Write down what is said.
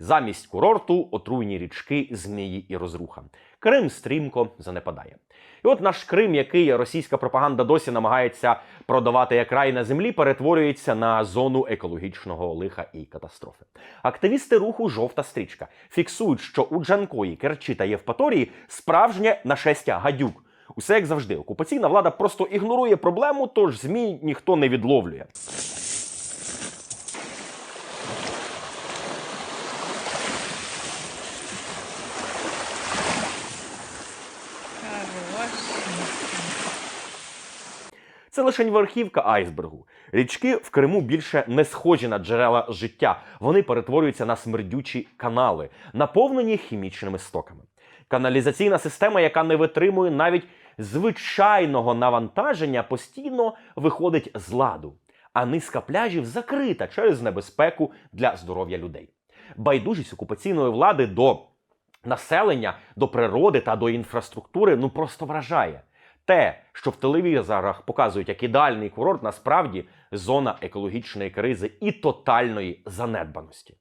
Замість курорту отруйні річки, змії і розруха. Крим стрімко занепадає. І от наш Крим, який російська пропаганда досі намагається продавати як рай на землі, перетворюється на зону екологічного лиха і катастрофи. Активісти руху Жовта стрічка фіксують, що у Джанкої, Керчі та Євпаторії справжнє нашестя гадюк. Усе як завжди, окупаційна влада просто ігнорує проблему, тож змій ніхто не відловлює. Це лише верхівка айсбергу. Річки в Криму більше не схожі на джерела життя. Вони перетворюються на смердючі канали, наповнені хімічними стоками. Каналізаційна система, яка не витримує навіть звичайного навантаження, постійно виходить з ладу. А низка пляжів закрита через небезпеку для здоров'я людей. Байдужість окупаційної влади до населення, до природи та до інфраструктури ну просто вражає. Те, що в телевізорах показують як ідеальний курорт, насправді зона екологічної кризи і тотальної занедбаності.